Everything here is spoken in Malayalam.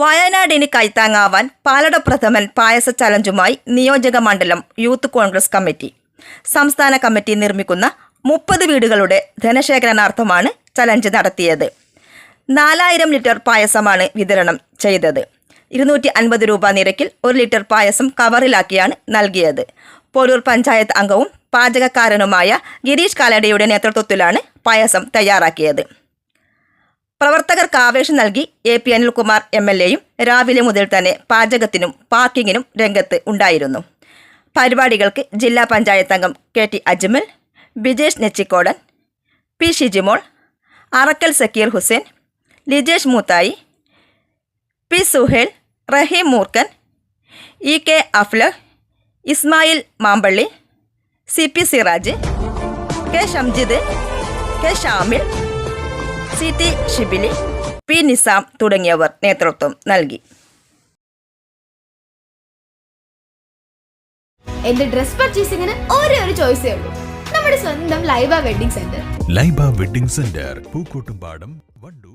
വയനാടിന് കൈത്താങ്ങാവാൻ പാലട പ്രഥമൻ പായസ ചലഞ്ചുമായി നിയോജക മണ്ഡലം യൂത്ത് കോൺഗ്രസ് കമ്മിറ്റി. സംസ്ഥാന കമ്മിറ്റി നിർമ്മിക്കുന്ന മുപ്പത് വീടുകളുടെ ധനശേഖരണാർത്ഥമാണ് ചലഞ്ച് നടത്തിയത്. നാലായിരം ലിറ്റർ പായസമാണ് വിതരണം ചെയ്തത്. ഇരുന്നൂറ്റി അൻപത് രൂപ നിരക്കിൽ ഒരു ലിറ്റർ പായസം കവറിലാക്കിയാണ് നൽകിയത്. പോലൂർ പഞ്ചായത്ത് അംഗവും പാചകക്കാരനുമായ ഗിരീഷ് കാലടയുടെ നേതൃത്വത്തിലാണ് പായസം തയ്യാറാക്കിയത്. പ്രവർത്തകർക്ക് ആവേശം നൽകി A P Anilkumar M L എയും രാവിലെ മുതൽ തന്നെ പാചകത്തിനും പാർക്കിങ്ങിനും രംഗത്ത് ഉണ്ടായിരുന്നു. പരിപാടികൾക്ക് ജില്ലാ പഞ്ചായത്ത് അംഗം K T Ajmal Bijesh Nechikodan P Shijimol Arakkal Sakkir Hussain Lijesh Moothayi P Suhail Rahim Moorkan E K Aflah Ismail Mampally C P Siraj K Shamjid K Shamil C T Shibili P Nisam തുടങ്ങിയവർ നേതൃത്വം നൽകി. എന്റെ ഡ്രസ് പർച്ചേസിംഗിന് ഒരേ ഒരു ചോയ്സേ ഉള്ളൂ. നമ്മുടെ സ്വന്തം Laiba wedding centre. Laiba wedding centre Pookkottumpadam Wandoor.